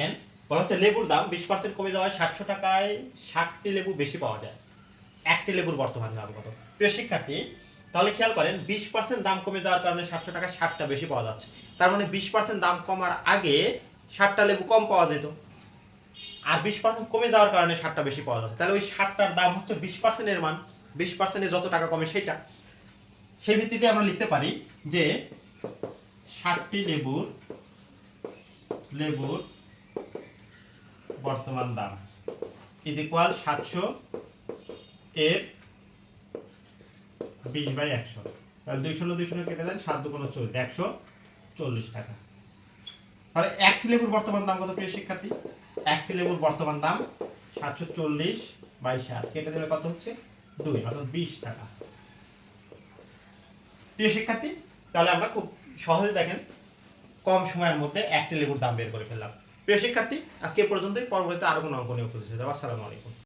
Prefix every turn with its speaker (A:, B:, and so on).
A: দেখেন বলা হচ্ছে লেবুর দাম বিশ পার্সেন্ট কমে যাওয়ায় সাতশো টাকায় ষাটটি লেবু বেশি পাওয়া যায়। একটি লেবুর বর্তমান দাম কত? প্রিয় শিক্ষার্থী, তাহলে খেয়াল করেন, বিশ পার্সেন্ট দাম কমে যাওয়ার কারণে সাতশো টাকা ষাটটা বেশি পাওয়া যাচ্ছে। তার মানে বিশ পার্সেন্ট দাম কমার আগে ষাটটা লেবু কম পাওয়া যেত। আর বিশ পার্সেন্ট কমে যাওয়ার কারণে ষাটটা বেশি পাওয়া যাচ্ছে। তাহলে ওই ষাটটার দাম হচ্ছে বিশ পার্সেন্টের মান। বিশ পার্সেন্টে যত টাকা কমে সেটা সেই ভিত্তিতে আমরা লিখতে পারি যে ষাটটি লেবুর লেবুর বর্তমান দাম। ইজ ইকুয়াল সাতশো এর বিশ বাই একশো। তাহলে দুইশো দুই শূন্য কেটে দেন, সাত দুগুণ চল্লিশ, একশো চল্লিশ টাকা। তাহলে একটি লেবুর বর্তমান দাম কত প্রিয় শিক্ষার্থী? একটি লেবুর বর্তমান দাম সাতশো চল্লিশ বাই সাত। কেটে দিলে কত হচ্ছে? দুই, অর্থাৎ বিশ টাকা। প্রিয় শিক্ষার্থী, তাহলে আমরা খুব সহজে দেখেন, কম সময়ের মধ্যে একটি লেবুর দাম বের করে ফেললাম। প্রিয় শিক্ষার্থী আজকে পর্যন্তই পরবর্তীতে আরও কোনো অঙ্ক নিয়ে উপস্থিত। আসসালামু আলাইকুম